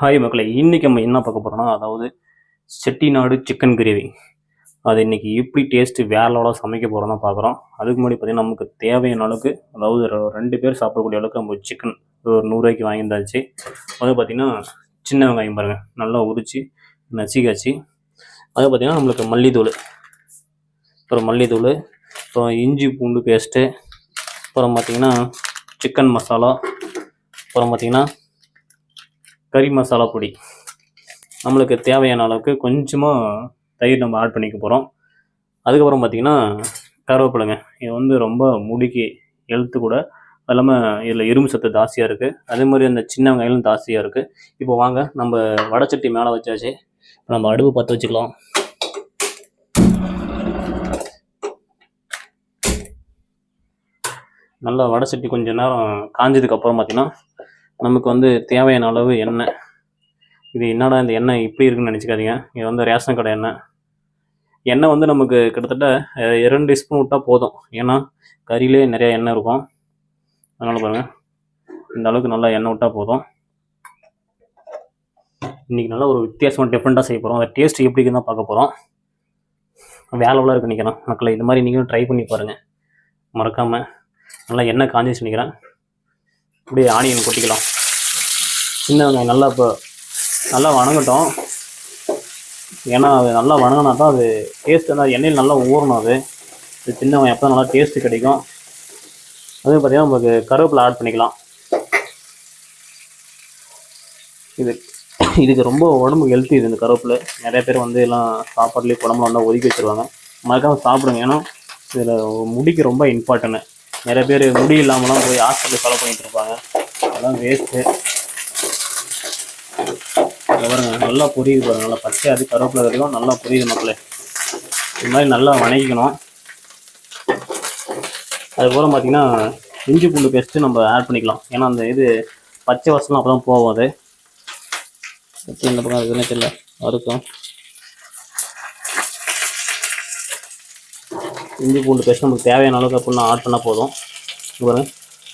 Hi மக்களே. இன்றைக்கி நம்ம என்ன பார்க்க போகிறோம்னா அதாவது செட்டிநாடு சிக்கன் கிரேவி அது இன்றைக்கி எப்படி டேஸ்ட்டு வேற லெவலாக சமைக்க போகிறோம் தான் பார்க்குறோம். அதுக்கு முன்னாடி பார்த்திங்கன்னா நமக்கு தேவையான அளவுக்கு அதாவது ரெண்டு பேர் சாப்பிடக்கூடிய அளவுக்கு நம்ம சிக்கன் ஒரு நூறுரூவாய்க்கு வாங்கியிருந்தாச்சு. அது பார்த்திங்கன்னா சின்ன வெங்காயம் பாருங்கள் நல்லா உரித்து நச்சிக்காச்சு அது பார்த்திங்கன்னா நம்மளுக்கு மல்லித்தூள். அப்புறம் மல்லித்தூள் அப்புறம் இஞ்சி பூண்டு பேஸ்ட்டு அப்புறம் பார்த்திங்கன்னா சிக்கன் மசாலா அப்புறம் பார்த்திங்கன்னா கறி மசாலா பொடி. நம்மளுக்கு தேவையான அளவுக்கு கொஞ்சமாக தயிர் நம்ம ஆட் பண்ணிக்க போகிறோம் அதுக்கப்புறம் பார்த்திங்கன்னா கருவேப்பிலைங்க. இது வந்து ரொம்ப முடிக்கு எழுத்து கூட. அது இல்லாமல் இதில் இரும்பு சத்து ஜாஸ்தியாக இருக்குது அதே மாதிரி அந்த சின்ன வெங்காயம் ஜாஸ்தியாக இருக்குது இப்போ வாங்க நம்ம வடச்சட்டி மேலே வச்சாச்சு. இப்போ நம்ம அடுப்பு பற்ற வச்சுக்கலாம். நல்லா வடை சட்டி கொஞ்சம் நேரம் காஞ்சதுக்கு அப்புறம் பார்த்தீங்கன்னா நமக்கு வந்து தேவையான அளவு எண்ணெய். இது என்னடா இந்த எண்ணெய் இப்படி இருக்குன்னு நினச்சிக்காதீங்க. இது வந்து ரேஷன் கடை எண்ணெய். எண்ணெய் வந்து நமக்கு கிட்டத்தட்ட இரண்டு ஸ்பூன் விட்டால் போதும். ஏன்னா கறியிலே நிறைய எண்ணெய் இருக்கும். அதனால் பாருங்கள் இந்த அளவுக்கு நல்லா எண்ணெய் விட்டால் போதும். இன்றைக்கி நல்லா ஒரு வித்தியாசமாக டிஃப்ரெண்ட்டாக செய்ய போகிறோம் அந்த டேஸ்ட் எப்படி இருக்குன்னு தான் பார்க்க போகிறோம் வேலை இருக்கு நினைக்கிறேன். மக்களை இது மாதிரி நீங்களும் ட்ரை பண்ணி பாருங்கள் மறக்காமல் நல்லா எண்ணெய் காஞ்சிச்சு நினைக்கிறேன். அப்படியே ஆனியன் கொட்டிக்கலாம். சின்ன வெங்காயம் நல்லா இப்போ நல்லா வணங்கட்டும். ஏன்னா அது நல்லா வணங்கினா தான் அது டேஸ்ட் வந்து எண்ணெயில் நல்லா ஊறணும் அது. இது சின்ன வெங்காயம் அப்போ நல்லா டேஸ்ட்டு கிடைக்கும். அதே பார்த்தீங்கன்னா நமக்கு கருவேப்பிலை ஆட் பண்ணிக்கலாம். இது இதுக்கு ரொம்ப உடம்பு ஹெல்த்தி இது இந்த கருவேப்பிலை. நிறைய பேர் வந்து எல்லாம் சாப்பாடுலேயே குழம்புல வந்தால் ஒதுக்கி வச்சிருவாங்க. மறக்காம சாப்பிடுங்க. ஏன்னா இதில் முடிக்கு ரொம்ப இம்பார்ட்டன்ட் நிறைய பேர் முடி இல்லாமலாம் போய் ஹாஸ்பிட்டல் ஃபாலோ பண்ணிகிட்டு இருப்பாங்க. அதெல்லாம் வேஸ்ட்டு பாருங்க நல்லா புரியுது பாருங்க நல்லா பச்சை அது கருவேப்பிலை வரைக்கும் நல்லா புரியுது மக்களே. இது மாதிரி நல்லா வணங்கிக்கணும். அதுக்கப்புறம் பார்த்தீங்கன்னா இஞ்சி பூண்டு பேஸ்ட்டு நம்ம ஆட் பண்ணிக்கலாம். ஏன்னா அந்த இது பச்சை வசனம் அப்போ தான் போகும் அது. அடுத்து இந்த பக்கம் இருக்குன்னு தெரியல. அதுக்கும் இஞ்சி பூண்டு பேஸ்ட் நமக்கு தேவையான அளவுக்கு அப்படின்னா ஆட் பண்ணால் போதும்.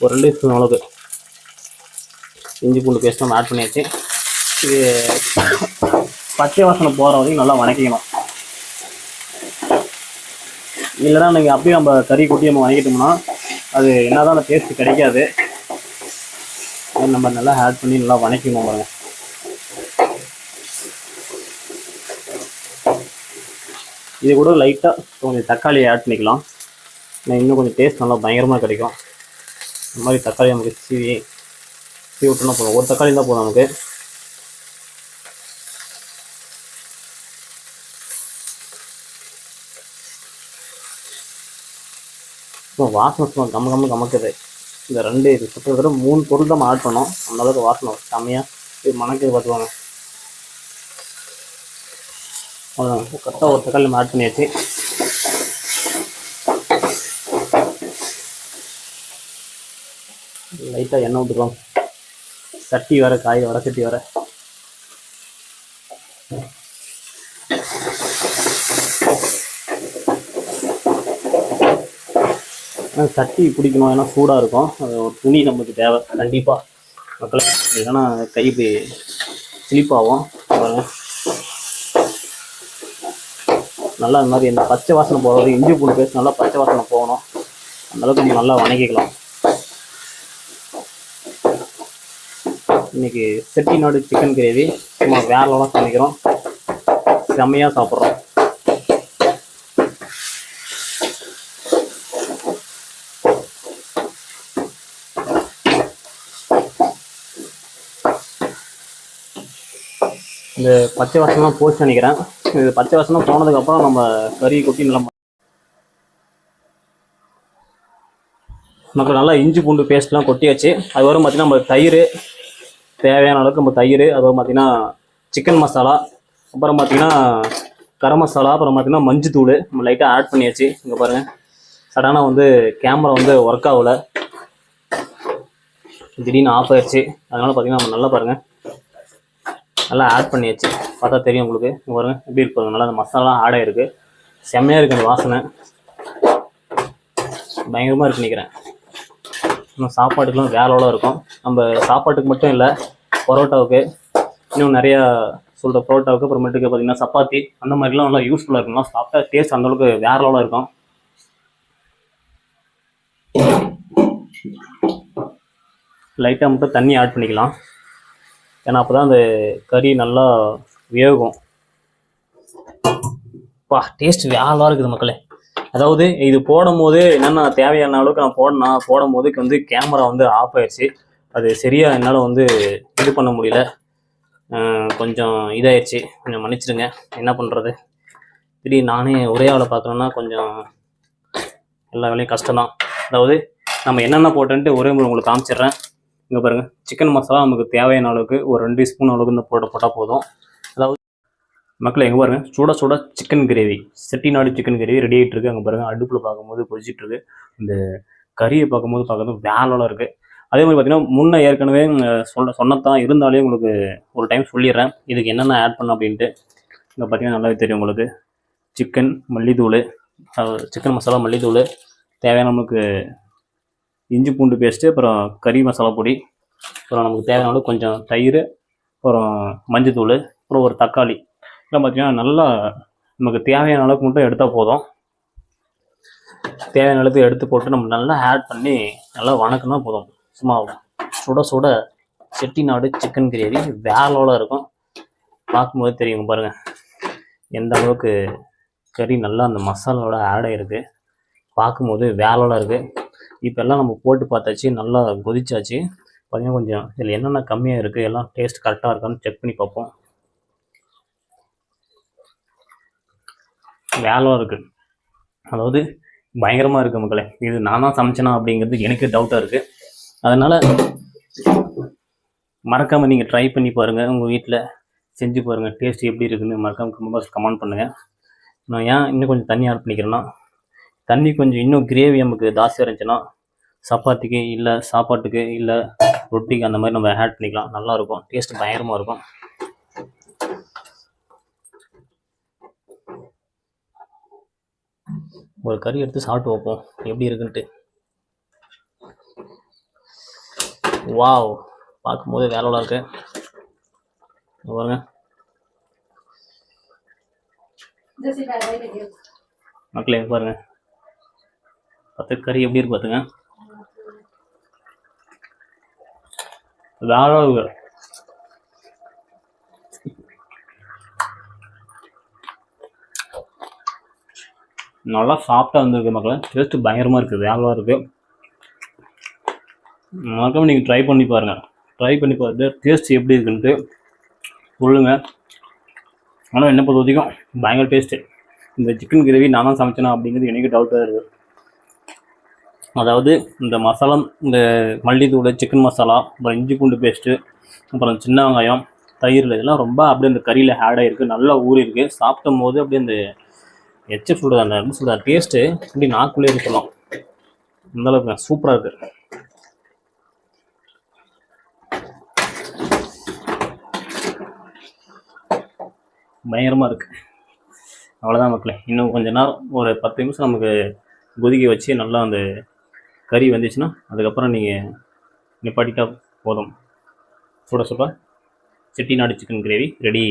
ஒரு ரெண்டு ஸ்பூன் அளவுக்கு இஞ்சி பூண்டு பேஸ்ட் நம்ம ஆட் பண்ணியாச்சு. இது பச்சை வாசனை போகிற வரைக்கும் நல்லா வணக்கிக்கணும். இல்லைன்னா நீங்கள் அப்படியே நம்ம கறி கொட்டி நம்ம வணக்கிட்டோம்னா அது என்னதான் அந்த டேஸ்ட் கிடைக்காது. அது நம்ம நல்லா ஆட் பண்ணி நல்லா வணக்கிக்கணும் பாருங்கள் இது கூட லைட்டாக கொஞ்சம் தக்காளியை ஆட் பண்ணிக்கலாம். இன்னும் கொஞ்சம் டேஸ்ட் நல்லா பயங்கரமாக கிடைக்கும். இந்த மாதிரி தக்காளி நமக்கு சீவி சீவி விட்டோம்னா போதும். ஒரு தக்காளி தான் போதும் நமக்கு. இப்போ வாசனை சும்மா கம்ம கம்ம கமக்குது. இந்த ரெண்டு இது கிட்டத்தட்ட மூணு பொருள் தான் ஆட் பண்ணோம். அந்த அளவுக்கு வாசனை செம்மையாக இது மணக்குது பார்த்துக்கோங்க. அவ்வளோதான் கரெக்டாக ஒரு தக்காளி நம்ம ஆட் பண்ணியாச்சு. லைட்டாக எண்ணெய் விட்டுக்கலாம் சட்டி வர காய் வர சட்டி வர சட்டி பிடிக்கணும் ஏன்னா சூடாக இருக்கும். அது ஒரு துணி நமக்கு தேவை. கண்டிப்பாக மக்கள் இல்லைன்னா கை இப்படி ஸ்லிப் ஆகும். பாருங்க. நல்லா இந்த மாதிரி இந்த பச்சை வாசனை போகிறது இஞ்சி பூண்டு பேஸ்ட் நல்லா பச்சை வாசனை போகணும். அந்த அளவுக்கு நம்ம நல்லா வணங்கிக்கலாம். இன்னைக்கு செட்டிநாடு சிக்கன் கிரேவி. சும்மா வேற லெவலாக சமைக்கிறோம் செம்மையாக சாப்பிட்றோம். இந்த பச்சை வாசனம்லாம் போச்சு நினைக்கிறேன். இது பச்சை வாசனம் போனதுக்கப்புறம் நம்ம கறி கொட்டி நல்லா நமக்கு நல்லா இஞ்சி பூண்டு பேஸ்ட்லாம் கொட்டியாச்சு. அது வரும் பார்த்தீங்கன்னா நம்ம தயிர் தேவையான அளவுக்கு நம்ம தயிர் அது வரும் பார்த்திங்கன்னா சிக்கன் மசாலா அப்புறம் பார்த்தீங்கன்னா கரம் மசாலா அப்புறம் பார்த்தீங்கன்னா மஞ்சத்தூள் நம்ம லைட்டாக ஆட் பண்ணியாச்சு. இங்கே பாருங்கள் சடனாக வந்து கேமரா வந்து ஒர்க் ஆகல. திடீர்னு ஆஃப் ஆயிடுச்சு. அதனால பார்த்தீங்கன்னா நம்ம நல்லா பாருங்கள் நல்லா ஆட் பண்ணியாச்சு. பார்த்தா தெரியும் உங்களுக்கு. இங்கே பாருங்கள் எப்படி இருக்கு நல்லா அந்த மசாலாலாம் ஆட் ஆயிருக்கு. செம்மையாக இருக்குது அந்த வாசனை. பயங்கரமாக இருக்கு நினைக்கிறேன். இன்னும் சாப்பாட்டுக்கெலாம் வேலோட இருக்கும். நம்ம சாப்பாட்டுக்கு மட்டும் இல்லை பரோட்டாவுக்கு இன்னும் நிறையா சொல்கிற புரோட்டாவுக்கு அப்புறமேட்டுக்கு பார்த்தீங்கன்னா சப்பாத்தி அந்த மாதிரிலாம் நல்லா யூஸ்ஃபுல்லாக இருக்கும்லாம் சாப்பிட்டா டேஸ்ட் அந்தளவுக்கு வேற லெவலாக இருக்கும். லைட்டாக மட்டும் தண்ணி ஆட் பண்ணிக்கலாம். ஏன்னா அப்போ தான் அந்த கறி நல்லா வேகும். பா டேஸ்ட் வேலாக இருக்குது மக்களே. அதாவது இது போடும் போது என்னென்ன தேவையான அளவுக்கு நான் போடனா போடும் போது வந்து கேமரா வந்து ஆஃப் ஆயிடுச்சு. அது சரியாக என்னால் வந்து இது பண்ண முடியல. கொஞ்சம் இதாயிடுச்சு கொஞ்சம் மன்னிச்சிடுங்க. என்ன பண்ணுறது திடீர் நானே ஒரே ஆளை பார்க்கணுன்னா கொஞ்சம் எல்லா வேலையும் கஷ்டம்தான். அதாவது நம்ம என்னென்ன போட்டோன்ட்டு ஒரே முறை உங்களுக்கு காமிச்சிடுறேன். இங்கே பாருங்கள் சிக்கன் மசாலா நமக்கு தேவையான அளவுக்கு ஒரு ரெண்டு ஸ்பூன் அளவுக்கு இந்த போட்டு போட்டால் போதும். அதாவது மக்களை எங்கே பாருங்கள் சுட சுட chicken gravy Chettinad chicken gravy ready ஆகிட்டு இருக்கு. அங்கே பாருங்கள் அடுப்பில் பார்க்கும்போது கொதிச்சிட்டு இருக்கு. இந்த கறியை பார்க்கும்போது பார்க்கறது வேலைலாம் இருக்குது அதே மாதிரி பார்த்தீங்கன்னா முன்ன ஏற்கனவே சொல்ல சொன்னதான் இருந்தாலே உங்களுக்கு ஒரு டைம் சொல்லிடுறேன். இதுக்கு என்னென்ன ஆட் பண்ண அப்படின்ட்டு. இங்கே பார்த்தீங்கன்னா நல்லாவே தெரியும் உங்களுக்கு. சிக்கன் மல்லித்தூள் சிக்கன் மசாலா மல்லித்தூள். தேவையான நமக்கு இஞ்சி பூண்டு பேஸ்ட்டு அப்புறம் கறி மசாலா பொடி. அப்புறம் நமக்கு தேவையான அளவுக்கு கொஞ்சம் தயிர் அப்புறம் மஞ்சத்தூள் அப்புறம் ஒரு தக்காளி. இதெல்லாம் பார்த்தீங்கன்னா நல்லா நமக்கு தேவையான அளவுக்கு மட்டும் எடுத்தால் போதும். தேவையான அளவுக்கு எடுத்து போட்டு நம்ம நல்லா ஆட் பண்ணி நல்லா வணக்கினா போதும். சும்மா சுட சுட செட்டிநாடு சிக்கன் கிரேவி வேலோட இருக்கும். பார்க்கும்போது தெரியும் பாருங்கள் எந்த அளவுக்கு கறி நல்லா அந்த மசாலாவோட ஆட் ஆகிருக்கு பார்க்கும்போது வேலோட இருக்குது இப்போ எல்லாம் நம்ம போட்டு பார்த்தாச்சு நல்லா கொதிச்சாச்சு. பார்த்தீங்கன்னா கொஞ்சம் இதில் என்னென்ன கம்மியாக இருக்குது எல்லாம் டேஸ்ட் கரெக்டாக இருக்கான்னு செக் பண்ணி பார்ப்போம். வேலோட இருக்குது அதாவது பயங்கரமாக இருக்கு மக்களே. இது நான் தான் சமைச்சேனா அப்படிங்கிறது எனக்கு டவுட்டாக இருக்குது அதனால் மறக்காமல் நீங்கள் ட்ரை பண்ணி பாருங்கள் உங்கள் வீட்டில் செஞ்சு பாருங்கள் டேஸ்ட் எப்படி இருக்குதுன்னு மறக்காம கமெண்ட் கமெண்ட் பண்ணுங்கள் நான் ஏன் இன்னும் கொஞ்சம் தண்ணி ஆட் பண்ணிக்கிறேன்னா தண்ணி கொஞ்சம் இன்னும் கிரேவி நமக்கு ஜாஸ்தியாக இருந்துச்சுன்னா சப்பாத்திக்கு இல்லை சாப்பாட்டுக்கு இல்லை ரொட்டிக்கு அந்த மாதிரி நம்ம ஆட் பண்ணிக்கலாம். நல்லாயிருக்கும் டேஸ்ட் பயங்கரமாக இருக்கும். ஒரு கறி எடுத்து சாப்பிட்டு வைப்போம் எப்படி இருக்குன்ட்டு வாவ் பார்க்கும்போது வேலோட இருக்கு. பாருங்க. மக்களே பாருங்க. பத்து கறி எப்படி இருக்கு பார்த்துங்க வேலை இருக்கு. நல்லா சாஃப்டாக வந்திருக்கு மக்களே. டேஸ்ட்டு பயங்கரமாக இருக்குது வேலவாக இருக்குது மறக்காமல் நீங்கள் ட்ரை பண்ணி பாருங்கள் ட்ரை பண்ணி பார்த்து டேஸ்ட் எப்படி இருக்குன்ட்டு சொல்லுங்கள் ஆனால் என்ன பொறுத்த வரைக்கும் பயங்கர டேஸ்ட்டு இந்த சிக்கன் கிரேவி நான் தான் சமைச்சேனா அப்படிங்கிறது எனக்கு டவுட்டாக இருக்குது அதாவது இந்த மசாலா இந்த மல்லித்தூள் சிக்கன் மசாலா அப்புறம் இஞ்சி பூண்டு பேஸ்ட்டு அப்புறம் சின்ன வெங்காயம் தயிர் இதெல்லாம் ரொம்ப அப்படியே அந்த கறியில் ஆட் ஆகிருக்கு நல்லா ஊறி சாப்பிடும் போது அப்படியே அந்த எச்ச சொல்கிறது அந்த எப்படி டேஸ்ட்டு இப்படி நாக்குள்ளே இருக்கலாம் அந்தளவுக்கு சூப்பராக இருக்குது பயங்கரமாக இருக்குது அவ்வளோதான் மக்களே. இன்னும் கொஞ்ச நேரம் ஒரு பத்து நிமிஷம் நமக்கு கொதிக்க வச்சு நல்லா அந்த கறி வந்துச்சுன்னா அதுக்கப்புறம் நீங்கள் நிப்பாட்டிட்டா போதும். சுட சுட. Chettinad chicken gravy ready.